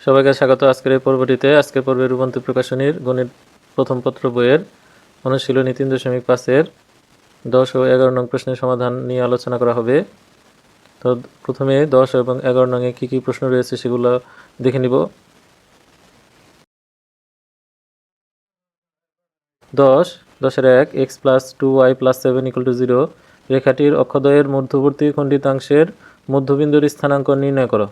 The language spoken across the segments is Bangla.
সবাইকে স্বাগত আজকের এই পর্বটিতে। আজকের পর্বে রূপান্তর প্রকাশনীর গণিত প্রথম পত্র বইয়ের অনুশীলনী তিন দশমিক পাঁচের দশ ও এগারো নং প্রশ্নের সমাধান নিয়ে আলোচনা করা হবে। তো প্রথমে দশ এবং এগারো নংয়ে কী কী প্রশ্ন রয়েছে সেগুলো দেখে নিব। দশ, দশের এক, x plus two, y plus seven equal to zero. রেখাটির অক্ষদ্বয়ের মধ্যবর্তী খণ্ডিতাংশের মধ্যবিন্দুর স্থানাঙ্ক নির্ণয় করো।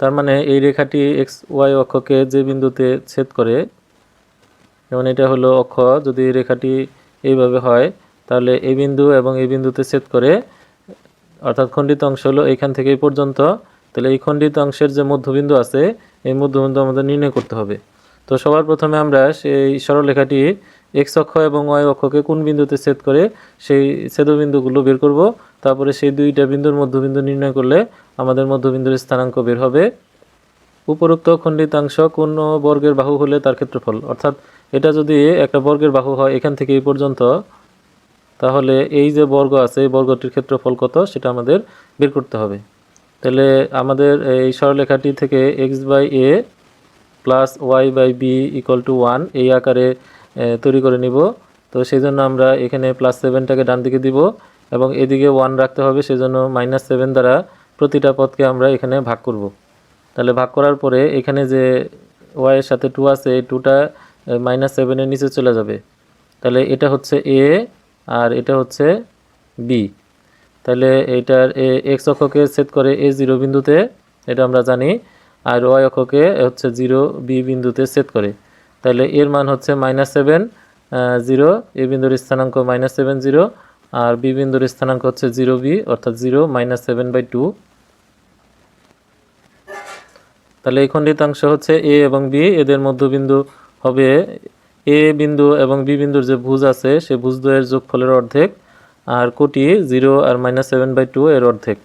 তার মানে এই রেখাটি এক্স ওয়াই অক্ষকে যে বিন্দুতে ছেদ করে, যেমন এটা হলো অক্ষ, যদি এই রেখাটি এইভাবে হয়, তাহলে এই বিন্দু এবং এই বিন্দুতে ছেদ করে, অর্থাৎ খণ্ডিত অংশ হলো এইখান থেকে এই পর্যন্ত, তাহলে এই খণ্ডিত অংশের যে মধ্যবিন্দু আছে, এই মধ্যবিন্দু আমাদের নির্ণয় করতে হবে। তো সবার প্রথমে আমরা সেই সরলরেখাটি এক্স অক্ষ এবং ওয়াই অক্ষকে কোন বিন্দুতে ছেদ করে, সেই ছেদবিন্দুগুলো বের করব। তারপরে সেই দুইটা বিন্দুর মধ্যবিন্দু নির্ণয় করলে আমাদের মধ্যবিন্দুর স্থানাঙ্ক বের হবে। উপরোক্ত খণ্ডিতাংশ কোন বর্গের বাহু হলে তার ক্ষেত্রফল। অর্থাৎ এটা যদি একটা বর্গের বাহু হয় এখান থেকে এই পর্যন্ত, তাহলে এই যে বর্গ আছে, এই বর্গটির ক্ষেত্রফল কত সেটা আমাদের বের করতে হবে। তাহলে আমাদের এই সরলেখাটি থেকে x by a plus y by b equal to one এই আকারে তৈরি করে নিব। তো সেই জন্য আমরা এখানে প্লাস সেভেনটাকে ডান দিকে দিব। এবং এদিকে ওয়ান রাখতে হবে, সেজন্য মাইনাস সেভেন দ্বারা প্রতিটা পদকে আমরা এখানে ভাগ করব। তাহলে ভাগ করার পরে এখানে যে ওয়াইয়ের সাথে টু আছে, এই টুটা মাইনাস সেভেনের নিচে চলে যাবে। তাহলে এটা হচ্ছে এ আর এটা হচ্ছে বি তাহলে এইটার এক্স অক্ষকে সেট করে এ জিরো বিন্দুতে, এটা আমরা জানি, আর ওয়াই অক্ষকে হচ্ছে জিরো বি বিন্দুতে সেট করে। তাহলে এর মান হচ্ছে মাইনাস সেভেন জিরো এ বিন্দুর স্থানাঙ্ক মাইনাস সেভেন জিরো আর বি বিন্দুর স্থানাঙ্ক হচ্ছে জিরো বি অর্থাৎ zero minus seven by two তাহলে এই খণ্ডিতাংশ হচ্ছে এ এবং বি এদের মধ্যবিন্দু হবে এ বিন্দু এবং বি বিন্দুর যে ভুজ আছে, সে ভুজ দ্বয়ের যোগফলের অর্ধেক, আর কোটি জিরো আর মাইনাস সেভেন বাই টু এর অর্ধেক।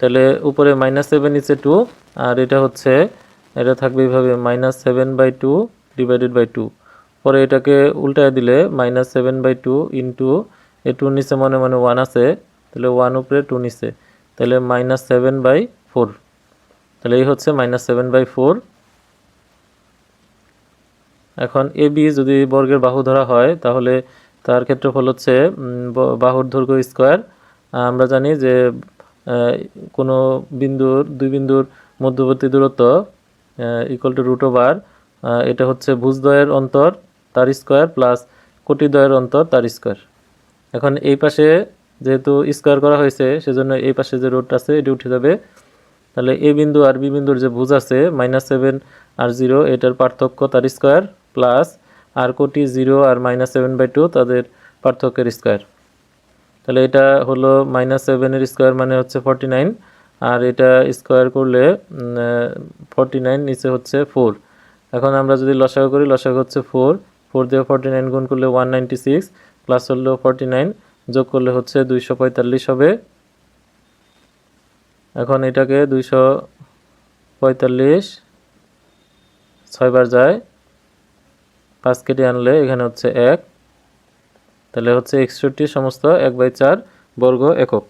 তাহলে উপরে মাইনাস সেভেন নিচে টু আর এটা হচ্ছে, এটা থাকবে এইভাবে minus seven by two divided by two পরে এটাকে উল্টায় দিলে minus seven by two into এ টুর নিচে মনে মনে ওয়ান আছে, তাহলে ওয়ান উপরে টু নিচে, তাহলে মাইনাস সেভেন বাই ফোর তাহলে এই হচ্ছে মাইনাস সেভেন বাই ফোর এখন এ বি যদি বর্গের বাহু ধরা হয়, তাহলে তার ক্ষেত্রফল হচ্ছে বাহুর দৈর্ঘ্য স্কোয়ার আমরা জানি যে কোনো বিন্দুর, দুই বিন্দুর মধ্যবর্তী দূরত্ব ইকুয়াল টু রুট ওভার এটা হচ্ছে ভুজদ্বয়ের অন্তর তার স্কোয়ার প্লাস কোটিদ্বয়ের অন্তর তার স্কোয়ার এখন এই পাশে যেহেতু স্কোয়ার করা হয়েছে, সেজন্য এই পাশে যে রুট আছে, এটি উঠে যাবে। তাহলে এ বিন্দু আর বি বিন্দুর যে ভুজ আছে মাইনাস সেভেন আর জিরো এটার পার্থক্য তার স্কোয়ার প্লাস আর কোটি জিরো আর মাইনাস সেভেন বাই টু তাদের পার্থক্যের স্কোয়ার তাহলে এটা হলো মাইনাস সেভেনের স্কোয়ার মানে হচ্ছে ফর্টি নাইন আর এটা স্কোয়ার করলে ফর্টি নাইন নিচে হচ্ছে ফোর এখন আমরা যদি লসাগু করি, লসাগু হচ্ছে ফোর ফোর দিয়ে ফর্টি নাইন গুণ করলে ওয়ান নাইনটি সিক্স প্লাস হলো ফর্টি নাইন যোগ করলে হচ্ছে দুইশো পঁয়তাল্লিশ হবে। এখন এটাকে দুইশো পঁয়তাল্লিশ ছয়বার যায়, পাঁচ কেটে আনলে এখানে হচ্ছে এক। তাহলে হচ্ছে একষট্টি সমস্ত এক বাই চার বর্গ একক।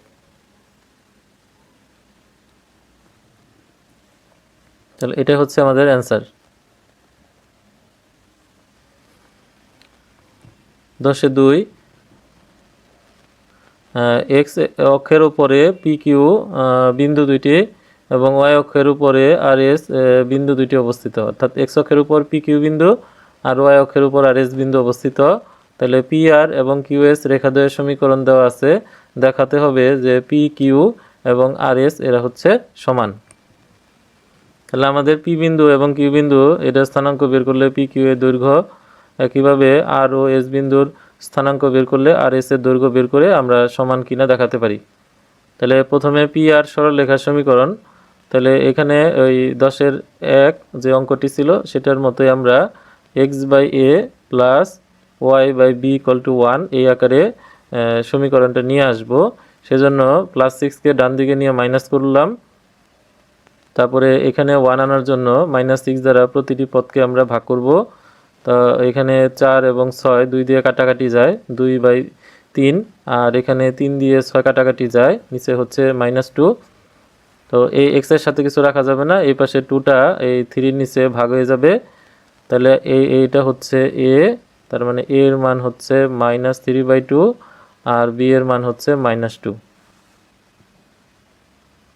তাহলে এটা হচ্ছে আমাদের অ্যান্সার দশে দুই। এক্স অক্ষের উপরে পি কিউ বিন্দু দুইটি এবং ওয়াই অক্ষের উপরে আর এস বিন্দু দুইটি অবস্থিত। অর্থাৎ এক্স অক্ষের উপর পি কিউ বিন্দু আর ওয়াই অক্ষের উপর আর এস বিন্দু অবস্থিত। তাহলে পি আর এবং কিউ এস রেখাদ্বয়ের সমীকরণ দেওয়া আছে। দেখাতে হবে যে পি কিউ এবং আর এস এরা হচ্ছে সমান। তাহলে আমাদের পি বিন্দু এবং কিউ বিন্দু এটা স্থানাঙ্ক বের করলে পি কিউ এর দৈর্ঘ্য একইভাবে আর ও এস বিন্দুর স্থানাঙ্ক বের করলে আর এস এর দৈর্ঘ্য বের করে আমরা সমান কিনা দেখাতে পারি। তাহলে প্রথমে পি আর সরলরেখার সমীকরণ। তাহলে এখানে ওই দশের এক যে অঙ্কটি ছিল, সেটার মতোই আমরা x by a plus y by b equal to one এই আকারে সমীকরণটা নিয়ে আসব। সেজন্য প্লাস সিক্সকে ডান দিকে নিয়ে মাইনাস করলাম। তারপরে এখানে ওয়ান আনার জন্য মাইনাস সিক্স দ্বারা প্রতিটি পদকে আমরা ভাগ করব। তো এখানে চার এবং ছয়, দুই দিয়ে কাটাকাটি যায়, দুই বাই তিন, আর এখানে তিন দিয়ে ছয় কাটাকাটি যায়, নিচে হচ্ছে মাইনাস টু তো এই এক্সের সাথে কিছু রাখা যাবে না, এই পাশে টুটা এই থ্রির নিচে ভাগ হয়ে যাবে। তাহলে এই, এইটা হচ্ছে এ তার মানে এ এর মান হচ্ছে মাইনাস থ্রি বাই টু আর বি এর মান হচ্ছে মাইনাস টু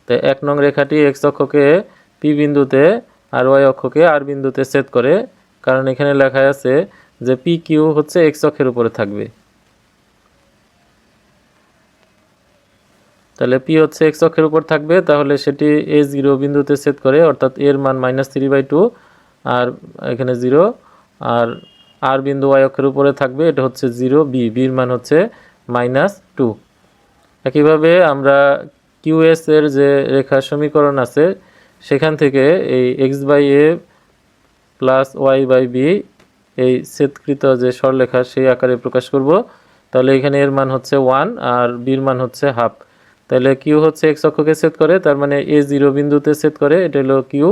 তো এক নং রেখাটি এক্স অক্ষকে পি বিন্দুতে আর ওয়াই অক্ষকে আর বিন্দুতে ছেদ করে কারণ এখানে লেখা আছে যে পি কিউ হচ্ছে এক্স অক্ষের উপরে থাকবে। তাহলে পি হচ্ছে এক্স অক্ষের উপর থাকবে, তাহলে সেটি এ জিরো বিন্দুতে ছেদ করে, অর্থাৎ এর মান মাইনাস থ্রি বাই টু আর এখানে জিরো আর আর বিন্দু ওয়াই অক্ষের উপরে থাকবে, এটা হচ্ছে জিরো বি বির মান হচ্ছে মাইনাস টু একইভাবে আমরা কিউএস এর যে রেখার সমীকরণ আছে, সেখান থেকে এই x by a plus y by b, এই ছেদকৃত যে সরলেখা সেই আকারে প্রকাশ করব। তাহলে এখানে এর মান হচ্ছে ওয়ান আর বির মান হচ্ছে হাফ। তাহলে কিউ হচ্ছে এক্স অক্ষকে সেট করে, তার মানে এ জিরো বিন্দুতে সেট করে, এটা হলো কিউ।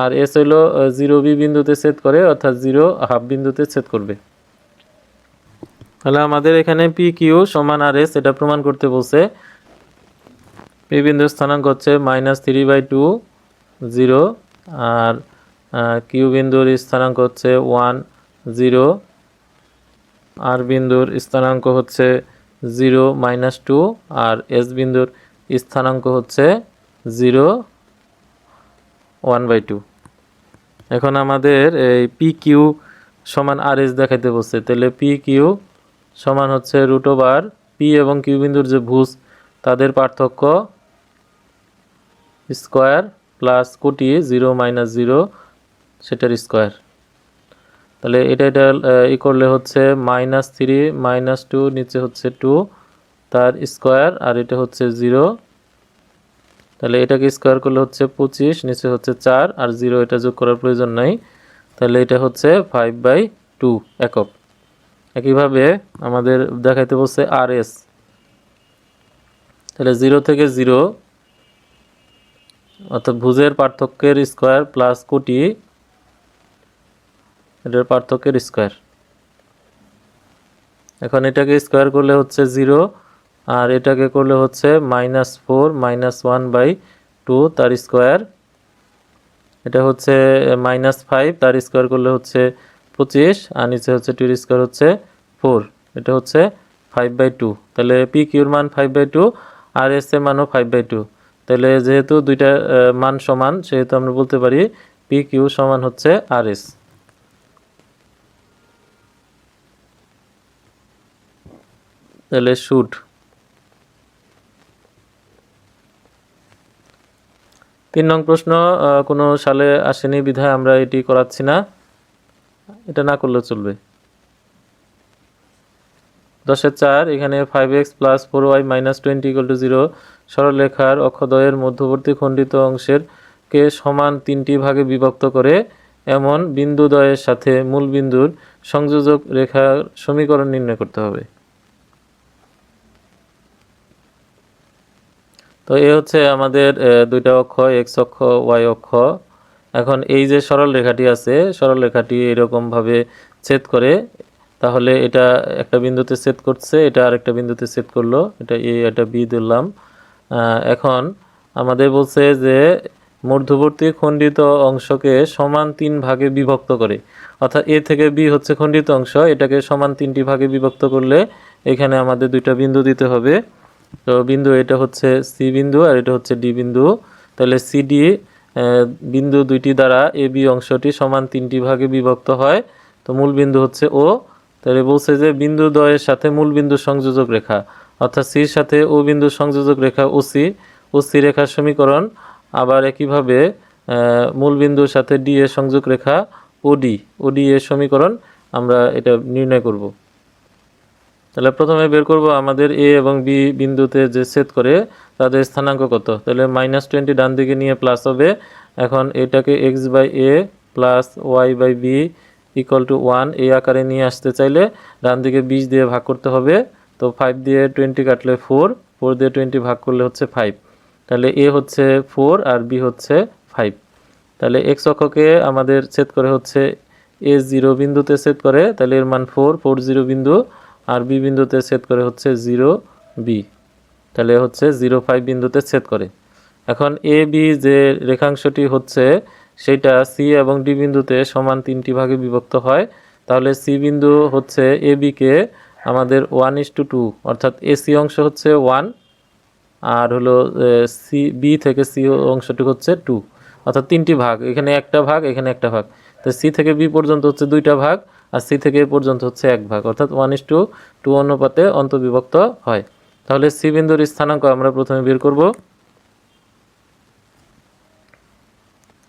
আর এস হলো জিরো বি বিন্দুতে সেট করে, অর্থাৎ জিরো হাফ বিন্দুতে সেট করবে। তাহলে আমাদের এখানে পি কিউ সমান আর এস, এটা প্রমাণ করতে বলছে। পি বিন্দুর স্থানাঙ্ক হচ্ছে minus three by two, zero. R Q বিন্দুর স্থানাঙ্ক হচ্ছে ওয়ান জিরো, আর বিন্দুর স্থানাঙ্ক হচ্ছে জিরো মাইনাস টু, আর এস বিন্দুর স্থানাঙ্ক হচ্ছে জিরো ওয়ান বাই টু। এখন আমাদের এই পি কিউ সমান আর এস দেখাইতে বসছে। তাহলে পি কিউ সমান হচ্ছে রুট ওভার পি এবং কিউ বিন্দুর যে ভুজ, তাদের পার্থক্য স্কোয়ার প্লাস কোটি জিরো মাইনাস জিরো সেটার স্কোয়ার। তাহলে এটা এটা ই করলে হচ্ছে মাইনাস থ্রি মাইনাস টু নিচে হচ্ছে টু তার স্কোয়ার, আর এটা হচ্ছে জিরো তাহলে এটাকে স্কোয়ার করলে হচ্ছে পঁচিশ, নিচে হচ্ছে চার, আর জিরো এটা যোগ করার প্রয়োজন নাই। তাহলে এটা হচ্ছে ফাইভ বাই টু একক। একইভাবে আমাদের দেখাইতে বলছে আর এস তাহলে জিরো থেকে জিরো অর্থাৎ ভুজের পার্থক্যের স্কোয়ার প্লাস কোটি এটার পার্থক্যের স্কোয়ার এখন এটাকে স্কোয়ার করলে হচ্ছে জিরো আর এটাকে করলে হচ্ছে minus four minus one by two তার স্কোয়ার এটা হচ্ছে মাইনাস ফাইভ তার স্কোয়ার করলে হচ্ছে পঁচিশ, আর নিচে হচ্ছে টুর স্কোয়ার হচ্ছে ফোর এটা হচ্ছে ফাইভ বাই টু তাহলে পি কিউর মান five by two R S এর মানও ফাইভ বাই টু তাহলে যেহেতু দুইটা মান সমান, সেহেতু আমরা বলতে পারি পি কিউ সমান হচ্ছে আর এস তাহলে শুট তিন নং প্রশ্ন কোনো সালে আসেনি বিধায় আমরা এটি করাচ্ছি না। এটা না করলেও চলবে। দশের চার, এখানে five x plus four y minus twenty equal to zero সরলরেখার অক্ষদ্বয়ের মধ্যবর্তী খণ্ডিত অংশের কে সমান তিনটি ভাগে বিভক্ত করে এমন বিন্দুদ্বয়ের সাথে মূল বিন্দুর সংযোজক রেখার সমীকরণ নির্ণয় করতে হবে। তো এ হচ্ছে আমাদের দুইটা অক্ষ এক্স অক্ষ ওয়াই অক্ষ। এখন এই যে সরল রেখাটি আছে, সরল রেখাটি এরকমভাবে ছেদ করে, তাহলে এটা একটা বিন্দুতে ছেদ করছে, এটা আরেকটা বিন্দুতে ছেদ করল, এটা এ, এটা বি দিলাম এখন আমাদের বলছে যে মধ্যবর্তী খণ্ডিত অংশকে সমান তিন ভাগে বিভক্ত করে। অর্থাৎ এ থেকে বি হচ্ছে খণ্ডিত অংশ, এটাকে সমান তিনটি ভাগে বিভক্ত করলে এখানে আমাদের দুইটা বিন্দু দিতে হবে। তো বিন্দু এটা হচ্ছে সি বিন্দু আর এটা হচ্ছে ডি বিন্দু। তাহলে সিডি বিন্দু দুইটি দ্বারা এ বি অংশটি সমান তিনটি ভাগে বিভক্ত হয়। তো মূল বিন্দু হচ্ছে ও তাহলে বলছে যে বিন্দু দ্বয়ের সাথে মূল বিন্দু সংযোজক রেখা, অর্থাৎ সির সাথে ও বিন্দু সংযোজক রেখা ওসি ওসি রেখার সমীকরণ আবার একইভাবে মূল বিন্দুর সাথে ডি এর সংযোগ রেখা ওডি ওডি এর সমীকরণ আমরা এটা নির্ণয় করব। তাহলে প্রথমে বের করব আমাদের এ এবং বি বিন্দুতে যে ছেদ করে, তাদের স্থানাঙ্ক কত? তাহলে মাইনাস টোয়েন্টি ডান দিকে নিয়ে প্লাস হবে। এখন এটাকে x by a plus y by b equal to one এই আকারে নিয়ে আসতে চাইলে ডান দিকে বিশ দিয়ে ভাগ করতে হবে। তো ফাইভ দিয়ে টোয়েন্টি কাটলে ফোর ফোর দিয়ে টোয়েন্টি ভাগ করলে হচ্ছে ফাইভ তাহলে এ হচ্ছে ফোর আর বি হচ্ছে ফাইভ তাহলে এক্স অক্ষকে আমাদের ছেদ করে হচ্ছে এ জিরো বিন্দুতে ছেদ করে, তাহলে এর মান ফোর ফোর জিরো বিন্দু। আর বি বিন্দুতে ছেদ করে হচ্ছে জিরো বি। তাহলে হচ্ছে জিরো ফাইভ বিন্দুতে ছেদ করে। এখন এ, বি, যে রেখাংশটি হচ্ছে, সেটা সি এবং ডি বিন্দুতে সমান তিনটি ভাগে বিভক্ত হয়। তাহলে সি বিন্দু হচ্ছে এ বিকে আমাদের ওয়ান ইস টু টু, অর্থাৎ এসি অংশ হচ্ছে ওয়ান, আর হলো সি, বি থেকে সি অংশটি হচ্ছে টু। অর্থাৎ তিনটি ভাগ, এখানে একটা ভাগ, এখানে একটা ভাগ। তো সি থেকে বি পর্যন্ত হচ্ছে দুইটা ভাগ আর সি থেকে এ পর্যন্ত হচ্ছে এক ভাগ, অর্থাৎ ওয়ান ইস টু টু অনুপাতে অন্তর্বিভক্ত হয়। তাহলে সি বিন্দুর স্থানাঙ্ক আমরা প্রথমে বের করব।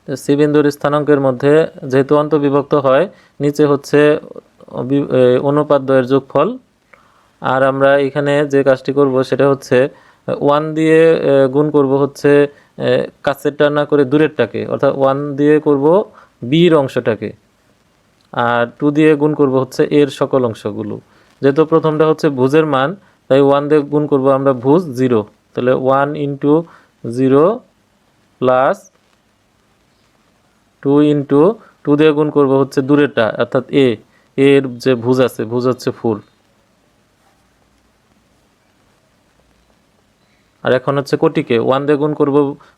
সি বিন্দুর স্থানাঙ্কের মধ্যে যেহেতু অন্তর্বিভক্ত হয়, নিচে হচ্ছে দ্বয়ের যোগফল। আর আমরা এখানে যে কাজটি করব সেটা হচ্ছে ওয়ান দিয়ে গুণ করব হচ্ছে কাছেরটা না করে দূরেরটাকে, অর্থাৎ ওয়ান দিয়ে করব বির অংশটাকে। আর টু দিয়ে গুণ করব হচ্ছে এর সকল অংশগুলো। যেহেতু প্রথমটা হচ্ছে ভুজের মান, তাই ওয়ান দিয়ে গুণ করব আমরা ভুজ জিরো তাহলে one into zero plus two into two দিয়ে গুণ করব হচ্ছে দূরেরটা, অর্থাৎ এ এর যে ভুজ আছে, ভুজ হচ্ছে ফুল। আর এখন হচ্ছে কোটিকে ওয়ান দিয়ে গুণ করব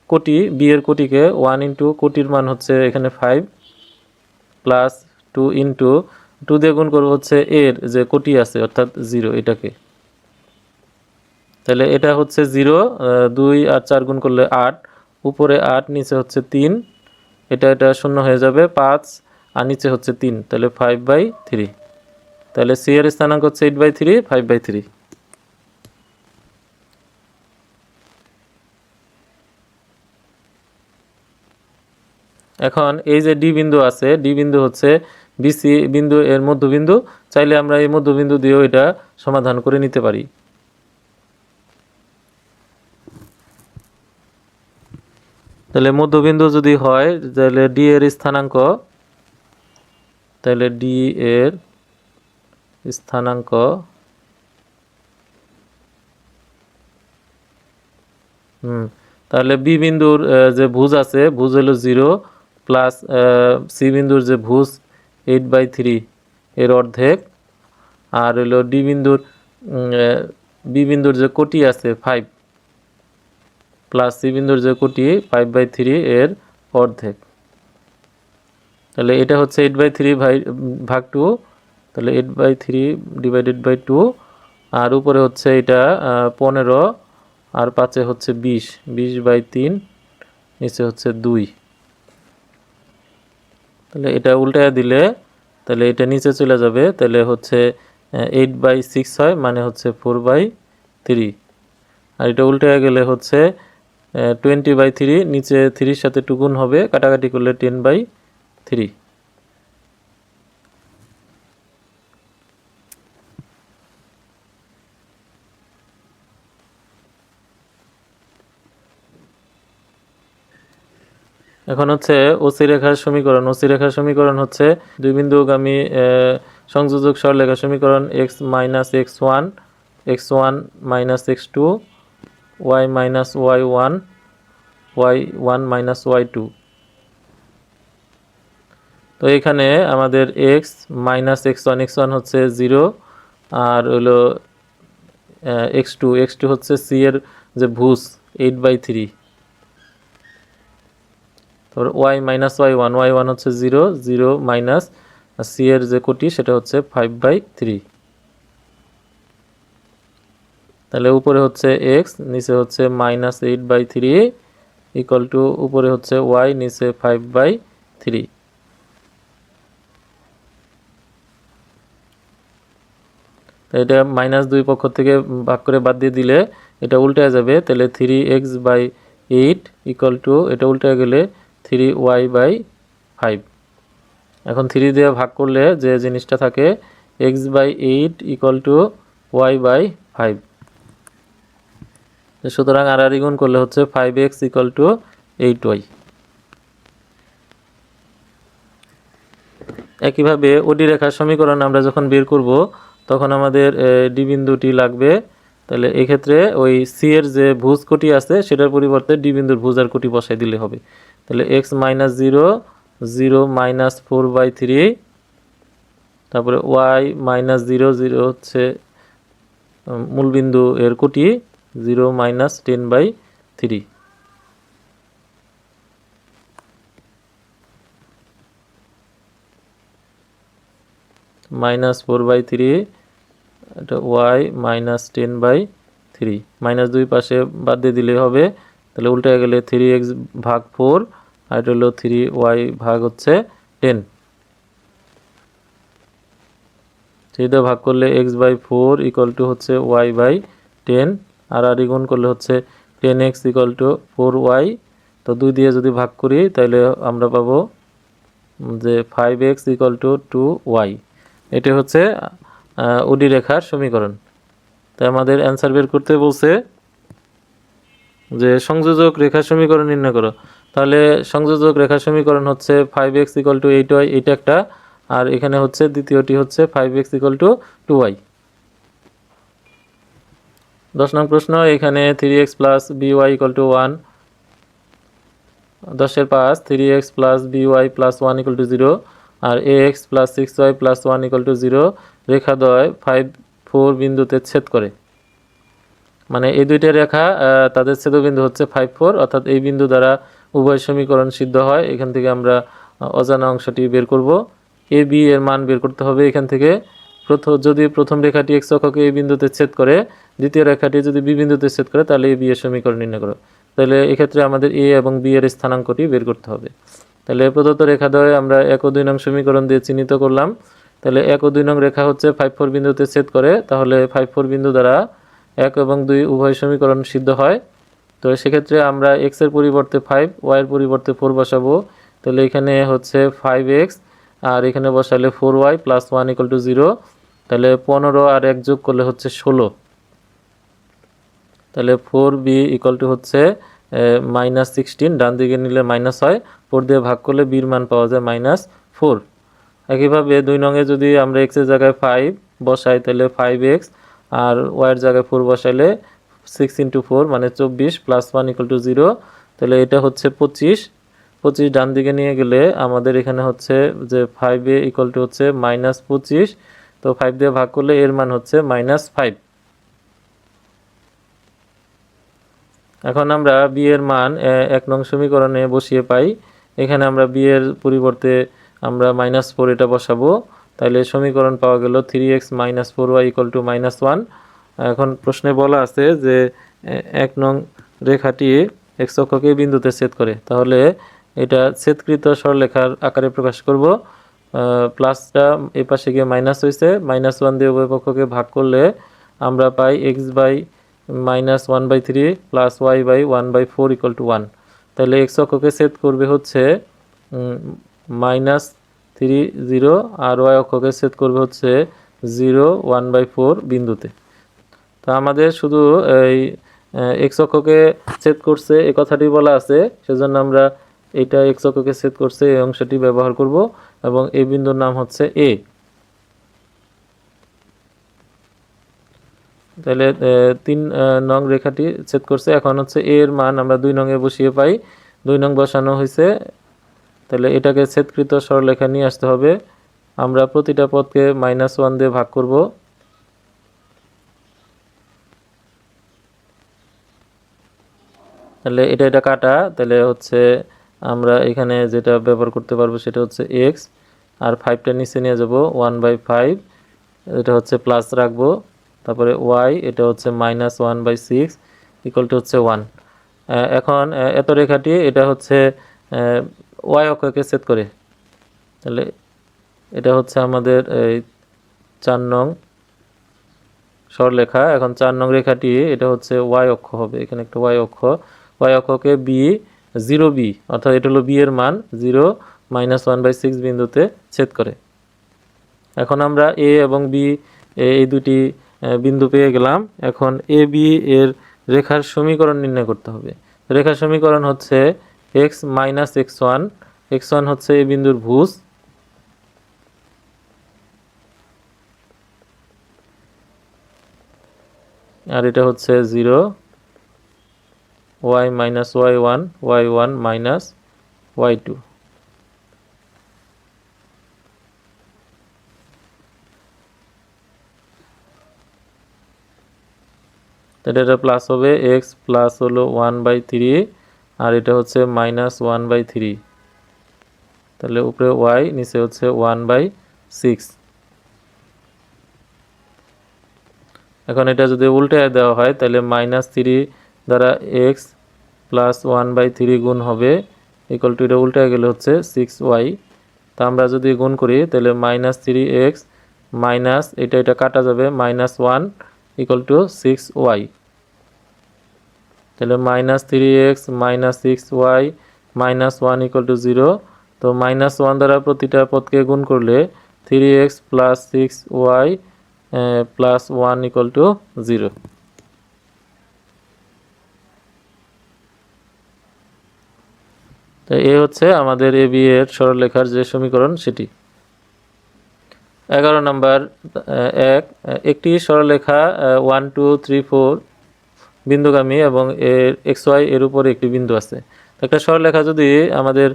কোটি বি এর কোটিকে ওয়ান ইন্টু কোটির মান হচ্ছে এখানে five plus two into two দিয়ে গুণ করব হচ্ছে এর যে কোটি আছে, অর্থাৎ জিরো এটাকে। তাহলে এটা হচ্ছে জিরো দুই আর চার গুণ করলে আট, উপরে আট, নিচে হচ্ছে তিন, এটা এটা শূন্য হয়ে যাবে পাঁচ, আর নিচে হচ্ছে তিন, তাহলে ফাইভ বাই থ্রি তাহলে সি এর স্থানাঙ্ক হচ্ছে eight by three five by three এখন এই যে ডি বিন্দু আছে ডি বিন্দু হচ্ছে বিসি বিন্দু এর মধ্যবিন্দু, চাইলে আমরা এই মধ্যবিন্দু দিয়েও এটা সমাধান করে নিতে পারি। তাহলে মধ্যবিন্দু যদি হয়, তাহলে ডি এর স্থানাঙ্ক, তাহলে ডি এর স্থানাঙ্ক হুম, তাহলে বি বিন্দুর যে ভুজ আছে, ভুজ হলো জিরো প্লাস সি বিন্দুর যে ভুজ এইট বাই থ্রি এর অর্ধেক। আর হলো ডি বিন্দুর বি বিন্দুর যে কোটি আছে ফাইভ প্লাস সি বিন্দুর যে কোটি ফাইভ বাই থ্রি এর অর্ধেক। তাহলে এটা হচ্ছে এইট বাই থ্রি ভাই, ভাগ টু তাহলে eight by three divided by two আর উপরে হচ্ছে এটা পনেরো, আর পাঁচে হচ্ছে বিশ বিশ বাই তিন, নিচে হচ্ছে দুই। তাহলে এটা উল্টায় দিলে তাহলে এটা নিচে চলে যাবে, তাহলে হচ্ছে এইট বাই সিক্স হয় মানে হচ্ছে ফোর বাই থ্রি আর এটা উল্টায় গেলে হচ্ছে টোয়েন্টি বাই থ্রি নিচে থ্রির সাথে টুকুন হবে, কাটাকাটি করলে টেন বাই থ্রি এখন হচ্ছে ওসি রেখার সমীকরণ। ওসি রেখার সমীকরণ হচ্ছে দুই বিন্দুগামী সংযোজক সরলরেখা সমীকরণ x minus x one x one minus x two y minus y one y one minus y two তো এখানে আমাদের x minus x one x one হচ্ছে জিরো আর হলো এক্স টু এক্স টু হচ্ছে সি এর যে ভুজ এইট বাই থ্রি তারপর y minus y one y one হচ্ছে জিরো জিরো মাইনাস সি এর যে কোটি সেটা হচ্ছে ফাইভ বাই থ্রি তাহলে উপরে হচ্ছে এক্স নিচে হচ্ছে minus eight by three equal to উপরে হচ্ছে ওয়াই নিচে ফাইভ বাই থ্রি এটা মাইনাস দুই পক্ষ থেকে ভাগ করে বাদ দিয়ে দিলে এটা উল্টে যাবে, তাহলে three x by eight equal to এটা উল্টে গেলে থ্রি ওয়াই বাই ফাইভ। এখন থ্রি দিয়ে ভাগ করলে যে জিনিসটা থাকে, x by eight equal to y by five. সুতরাং আর গুণ করলে হচ্ছে five x equal to eight y. একইভাবে ওডি রেখার সমীকরণ আমরা যখন বের করব, তখন আমাদের ডি বিন্দুটি লাগবে। তাহলে এক্ষেত্রে ওই সি এর যে ভুজ কোটি আছে, সেটার পরিবর্তে ডি বিন্দুর ভুজ আর কোটি বসাই দিলে হবে। তাহলে x minus zero zero minus four by three তারপরে ওয়াই মাইনাস জিরো জিরো হচ্ছে মূলবিন্দু এর কোটি zero minus ten by three minus four by three এটা y minus ten by three minus দুই পাশে বাদ দিয়ে দিলে হবে তাহলে উল্টে গেলে থ্রি এক্স ভাগ ফোর আর এটা হলো থ্রি ওয়াই ভাগ হচ্ছে টেন থ্রি দিয়ে ভাগ করলে x by four equal to হচ্ছে ওয়াই বাই টেন আর আর গুণ করলে হচ্ছে ten x equal to four y তো দুই দিয়ে যদি ভাগ করি, তাহলে আমরা পাবো যে five x equal to two y এটি হচ্ছে ওডি রেখার সমীকরণ। তাই আমাদের অ্যান্সার বের করতে বলছে যে সংযোজক রেখার সমীকরণ নির্ণয় করো। তাহলে সংযোজক রেখার সমীকরণ হচ্ছে five x equal to eight y এইটা একটা। আর এখানে হচ্ছে দ্বিতীয়টি হচ্ছে five x equal to two y দশ নং প্রশ্ন, এখানে three x plus b y equal to one দশের পাঁচ three x plus b y plus one equal to zero R a x plus six y plus one equal to zero রেখাদ্বয় five four বিন্দুতে ছেদ করে। মানে এই দুইটা রেখা তাদের ছেদবিন্দু হচ্ছে ফাইভ ফোর অর্থাৎ এই বিন্দু দ্বারা উভয় সমীকরণ সিদ্ধ হয়। এখান থেকে আমরা অজানা অংশটি বের করব। এ, বি এর মান বের করতে হবে এখান থেকে। প্রথম যদি প্রথম রেখাটি এক্স অক্ষকে এই বিন্দুতে ছেদ করে, দ্বিতীয় রেখাটি যদি বি বিন্দুতে ছেদ করে, তাহলে এ বি এর সমীকরণ নির্ণয় করো। তাহলে এক্ষেত্রে আমাদের এ এবং বি এর স্থানাঙ্কটি বের করতে হবে। তাহলে প্রদত্ত রেখাদ্বয় আমরা এক ও দুই নং সমীকরণ দিয়ে চিহ্নিত করলাম। তাহলে এক ও দুই নং রেখা হচ্ছে ফাইভ ফোর বিন্দুতে ছেদ করে, তাহলে ফাইভ ফোর বিন্দু দ্বারা এক এবং দুই উভয় সমীকরণ সিদ্ধ হয়। তো সেক্ষেত্রে আমরা এক্সের পরিবর্তে ফাইভ ওয়াই এর পরিবর্তে ফোর বসাবো। তাহলে এখানে হচ্ছে ফাইভ এক্স আর এখানে বসালে four y plus one equal to zero তাহলে পনেরো আর এক যোগ করলে হচ্ছে ষোলো। তাহলে ফোর বি ইকুয়াল টু হচ্ছে মাইনাস সিক্সটিন ডান দিকে নিলে মাইনাস হয়। ফোর দিয়ে ভাগ করলে বির মান পাওয়া যায় মাইনাস ফোর একইভাবে দুই নঙে যদি আমরা এক্সের জায়গায় ফাইভ বসাই, তাহলে ফাইভ এক্স আর ওয়াইয়ের জায়গায় ফোর বসাইলে সিক্স ইন্টু ফোর মানে চব্বিশ plus one equal to zero তাহলে এটা হচ্ছে পঁচিশ। পঁচিশ ডান দিকে নিয়ে গেলে আমাদের এখানে হচ্ছে যে ফাইভ এ ইকুয়াল টু হচ্ছে মাইনাস পঁচিশ, তো ফাইভ দিয়ে ভাগ করলে এর মান হচ্ছে মাইনাস ফাইভ এখন আমরা বি এর মান এক নং সমীকরণে বসিয়ে পাই। এখানে আমরা বি এর পরিবর্তে আমরা মাইনাস ফোর এটা বসাবো। তাহলে সমীকরণ পাওয়া গেল three x minus four y equal to minus one এখন প্রশ্নে বলা আছে যে এক নং রেখাটি এক্স অক্ষকে বিন্দুতে ছেদ করে। তাহলে এটা ছেদকৃত সরলেখার আকারে প্রকাশ করব। প্লাসটা এই পাশে গিয়ে মাইনাস হয়েছে মাইনাস ওয়ান দিয়ে উভয় পক্ষকে ভাগ করলে আমরা পাই x by minus one by three plus y by one by four equal to one তাহলে এক্স অক্ষকে সেট করবে হচ্ছে মাইনাস থ্রি জিরো আর ওয়াই অক্ষকে সেট করবে হচ্ছে জিরো ওয়ান বাই ফোর বিন্দুতে। তো আমাদের শুধু এই এক্স অক্ষকে সেট করছে এই কথাটি বলা আছে, সেজন্য আমরা এটা এক্স অক্ষকে সেট করছে, এই অংশটি ব্যবহার করব, এবং এই বিন্দুর নাম হচ্ছে এ তাহলে তিন নং রেখাটি ছেদ করছে, এখন হচ্ছে এ এর মান আমরা দুই নঙে বসিয়ে পাই, দুই নং বসানো হয়েছে তাহলে এটাকে ছেদকৃত সরলেখা নিয়ে আসতে হবে। আমরা প্রতিটা পদকে মাইনাস ওয়ান দিয়ে ভাগ করব। তাহলে এটা এটা কাটা, তাহলে হচ্ছে আমরা এখানে যেটা ব্যবহার করতে পারব সেটা হচ্ছে এক্স আর ফাইভটা নিচে নিয়ে যাব ওয়ান বাই ফাইভ এটা হচ্ছে প্লাস রাখব। তারপরে ওয়াই এটা হচ্ছে minus one by six equal to হচ্ছে ওয়ান এখন এত রেখাটি, এটা হচ্ছে ওয়াই অক্ষকে সেট করে। তাহলে এটা হচ্ছে আমাদের এই চার নং সরলেখা এখন চার নং রেখাটি, এটা হচ্ছে ওয়াই অক্ষ হবে। এখানে একটা ওয়াই অক্ষ। ওয়াই অক্ষকে বি জিরো বি অর্থাৎ এটা হলো বি এর মান zero minus one by six বিন্দুতে ছেদ করে। এখন আমরা এ এবং বি এই দুটি বিন্দু পেয়ে গেলাম। এখন এ বি এর রেখার সমীকরণ নির্ণয় করতে হবে। রেখার সমীকরণ হচ্ছে x minus x one x one হচ্ছে এই বিন্দুর ভুজ। আর এটা হচ্ছে zero y minus y one y one minus y two এটা প্লাস হবে এক্স প্লাস হলো ওয়ান বাই থ্রি আর এটা হচ্ছে মাইনাস ওয়ান বাই থ্রি তাহলে উপরে ওয়াই নিচে হচ্ছে ওয়ান বাই সিক্স এখন এটা যদি উল্টে দেওয়া হয়, তাহলে মাইনাস থ্রি দ্বারা x plus one by three গুণ হবে ইকুয়াল টু এটা উল্টে গেলে হচ্ছে সিক্স ওয়াই তা আমরা যদি গুণ করি, তাহলে মাইনাস থ্রি এক্স মাইনাস এটা এটা কাটা যাবে minus one equal to six Y তাহলে minus three X minus six Y minus one equal to zero তো মাইনাস ওয়ান দ্বারা প্রতিটা পদকে গুণ করলে three X plus six Y plus one equal to zero তো এ হচ্ছে আমাদের এ বি এর সরলরেখার যে সমীকরণ সেটি। এগারো নম্বর এক, একটি সরলরেখা ওয়ান টু থ্রি ফোর বিন্দুগামী এবং এর এক্স ওয়াই এর উপরে একটি বিন্দু আছে। একটা সরলরেখা যদি আমাদের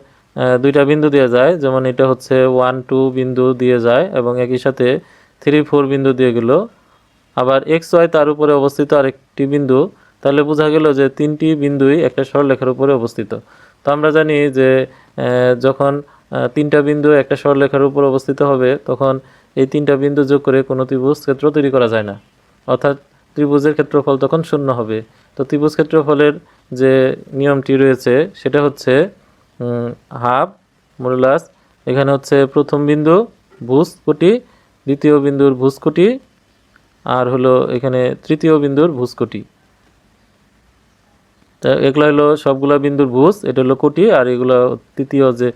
দুইটা বিন্দু দেওয়া যায়, যেমন এটা হচ্ছে ওয়ান, টু বিন্দু দিয়ে যায় এবং একই সাথে থ্রি, ফোর বিন্দু দিয়ে গেল, আবার এক্স ওয়াই তার উপরে অবস্থিত আরেকটি বিন্দু, তাহলে বোঝা গেল যে তিনটি বিন্দুই একটা সরলরেখার উপরে অবস্থিত। তো আমরা জানি যে যখন তিনটা বিন্দু একটা সরলরেখার উপর অবস্থিত হবে, তখন এই তিনটা বিন্দু যোগ করে কোনো ত্রিভুজ ক্ষেত্র তৈরি করা যায় না। অর্থাৎ ত্রিভুজের ক্ষেত্রফল তখন শূন্য হবে। তো ত্রিভুজ ক্ষেত্রফলের যে নিয়মটি রয়েছে, সেটা হচ্ছে হাফ মোরলাস এখানে হচ্ছে প্রথম বিন্দু ভুজ কোটি দ্বিতীয় বিন্দুর ভুজ কোটি আর হলো এখানে তৃতীয় বিন্দুর ভুজ কোটি তা এগুলো হলো সবগুলো বিন্দুর ভুজ, এটা হলো কোটি, আর এগুলো তৃতীয় যে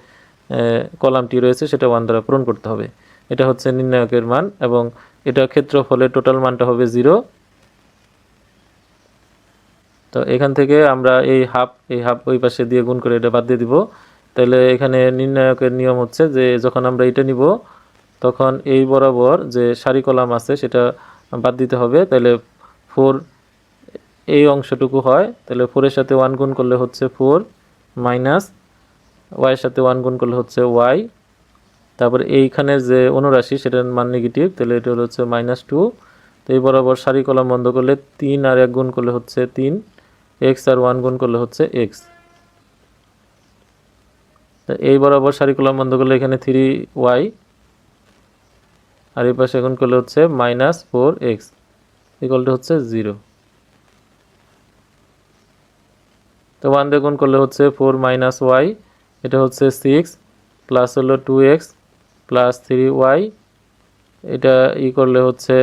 কলামটি রয়েছে, সেটা ওয়ান দ্বারা পূরণ করতে হবে। এটা হচ্ছে নির্ণায়কের মান, এবং এটা ক্ষেত্রফলের টোটাল মানটা হবে জিরো তো এখান থেকে আমরা এই হাফ এই হাফ ওই পাশে দিয়ে গুণ করে এটা বাদ দিয়ে দিব। তাহলে এখানে নির্ণায়কের নিয়ম হচ্ছে যে যখন আমরা এটা নিব, তখন এই বরাবর যে সারি কলাম আছে সেটা বাদ দিতে হবে। তাহলে ফোর এই অংশটুকু হয়। তাহলে ফোরের সাথে ওয়ান গুণ করলে হচ্ছে ফোর মাইনাস ওয়াইয়ের সাথে ওয়ান গুণ করলে হচ্ছে ওয়াই তারপর এইখানের যে অনুরাশি, সেটার মান নেগেটিভ তাহলে এটা হচ্ছে মাইনাস টু তো এই বরাবর সারি কলাম বন্ধ করলে তিন আর এক গুণ করলে হচ্ছে তিন। এক্স আর ওয়ান গুণ করলে হচ্ছে এক্স এই বরাবর সারি কলাম বন্ধ করলে এখানে থ্রি ওয়াই আর এই পাশে গুণ করলে হচ্ছে মাইনাস ফোর এক্স ইকুয়ালটা হচ্ছে জিরো তো ওয়ান দিয়ে গুণ করলে হচ্ছে ফোর মাইনাস ওয়াই এটা হচ্ছে সিক্স প্লাস হলো two X plus three Y এটা ই করলে হচ্ছে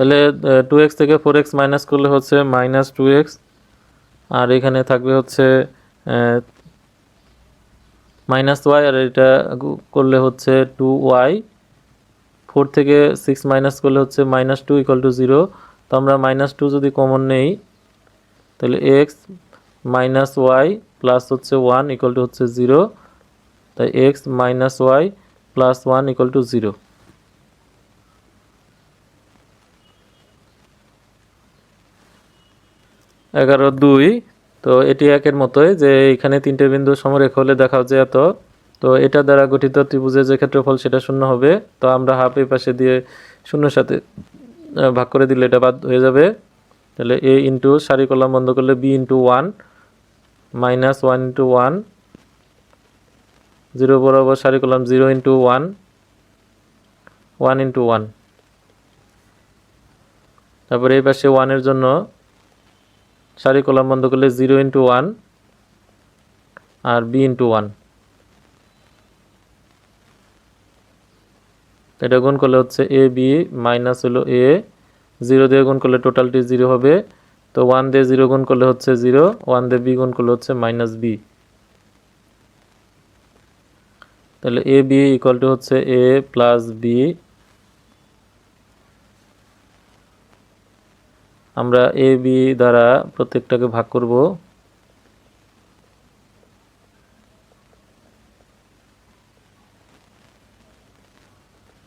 তাহলে টু এক্স থেকে ফোর এক্স মাইনাস করলে হচ্ছে মাইনাস টু এক্স আর এখানে থাকবে হচ্ছে মাইনাস ওয়াই আর এটা করলে হচ্ছে টু ওয়াই ফোর থেকে সিক্স মাইনাস করলে হচ্ছে minus two equal to zero তো আমরা মাইনাস টু যদি কমন নেই, তাহলে এক্স মাইনাস ওয়াই প্লাস হচ্ছে ওয়ান ইকুয়াল টু হচ্ছে জিরো তাই X minus Y plus one equal to zero এগারো দুই। তো এটি একের মতোই যে এখানে তিনটে বিন্দু সমরেখ হলে দেখা যায় এত তো এটা দ্বারা গঠিত ত্রিভুজের যে ক্ষেত্রফল সেটা শূন্য হবে। তো আমরা হাফ এই পাশে দিয়ে শূন্যর সাথে ভাগ করে দিলে এটা বাদ হয়ে যাবে। তাহলে এ ইন্টু সারি কলাম বন্ধ করলে B into one minus one into one zero বরাবর সারি column zero into one one into one তারপরে এই পাশে ওয়ানের জন্য সারি কলাম বন্ধ করলে জিরো ইন্টু ওয়ান আর বি ইন্টু ওয়ান এটা গুণ করলে হচ্ছে এ বি মাইনাস হলো এ জিরো দিয়ে গুণ করলে টোটালটি জিরো হবে। তো ওয়ান দিয়ে জিরো গুণ করলে হচ্ছে জিরো ওয়ান দিয়ে বি গুণ করলে হচ্ছে মাইনাস বি তাহলে এ বি ইকুয়াল টু হচ্ছে এ প্লাস বি আমরা এ, বি দ্বারা প্রত্যেকটাকে ভাগ করব।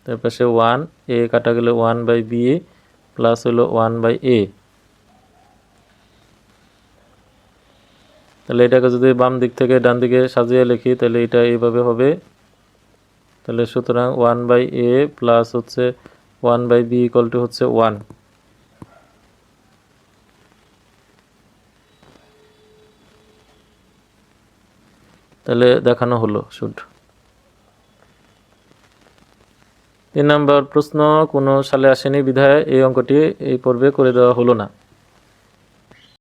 তার পাশে ওয়ান এ কাটা গেলে ওয়ান বাই বি প্লাস হলো ওয়ান বাই এ তাহলে এটাকে যদি বাম দিক থেকে ডান দিকে সাজিয়ে লিখি, তাহলে এটা এইভাবে হবে। তাহলে সুতরাং ওয়ান বাই এ প্লাস হচ্ছে one by B equal to হচ্ছে ওয়ান তাহলে দেখানো হলো শুড তিন নম্বর প্রশ্ন, কোনো সালে আসেনি বিধায় এই অঙ্কটি এই পর্বে করে দেওয়া হলো না।